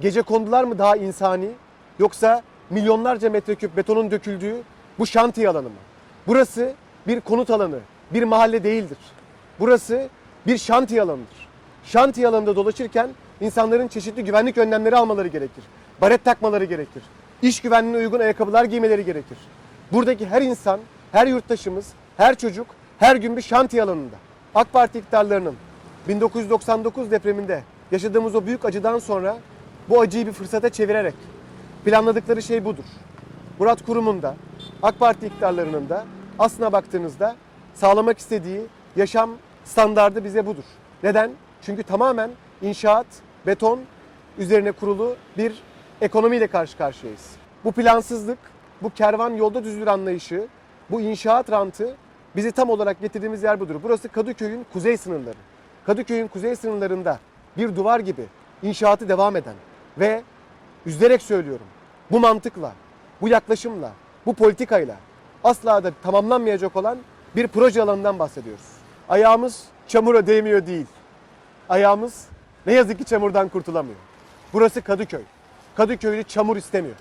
gece kondular mı daha insani yoksa milyonlarca metreküp betonun döküldüğü bu şantiye alanı mı? Burası bir konut alanı, bir mahalle değildir. Burası bir şantiye alanıdır. Şantiye alanında dolaşırken insanların çeşitli güvenlik önlemleri almaları gerekir. Baret takmaları gerekir. İş güvenliğine uygun ayakkabılar giymeleri gerekir. Buradaki her insan, her yurttaşımız, her çocuk her gün bir şantiye alanında. AK Parti iktidarlarının 1999 depreminde yaşadığımız o büyük acıdan sonra bu acıyı bir fırsata çevirerek planladıkları şey budur. Murat Kurum'un da AK Parti iktidarlarının da aslına baktığınızda sağlamak istediği yaşam standardı bize budur. Neden? Çünkü tamamen inşaat, beton üzerine kurulu bir ekonomiyle karşı karşıyayız. Bu plansızlık, bu kervan yolda düzülür anlayışı, bu inşaat rantı bizi tam olarak getirdiğimiz yer budur. Burası Kadıköy'ün kuzey sınırları. Kadıköy'ün kuzey sınırlarında bir duvar gibi inşaatı devam eden ve üzülerek söylüyorum bu mantıkla, bu yaklaşımla, bu politikayla asla da tamamlanmayacak olan bir proje alanından bahsediyoruz. Ayağımız çamura değmiyor değil. Ayağımız ne yazık ki çamurdan kurtulamıyor. Burası Kadıköy. Kadıköylü çamur istemiyor.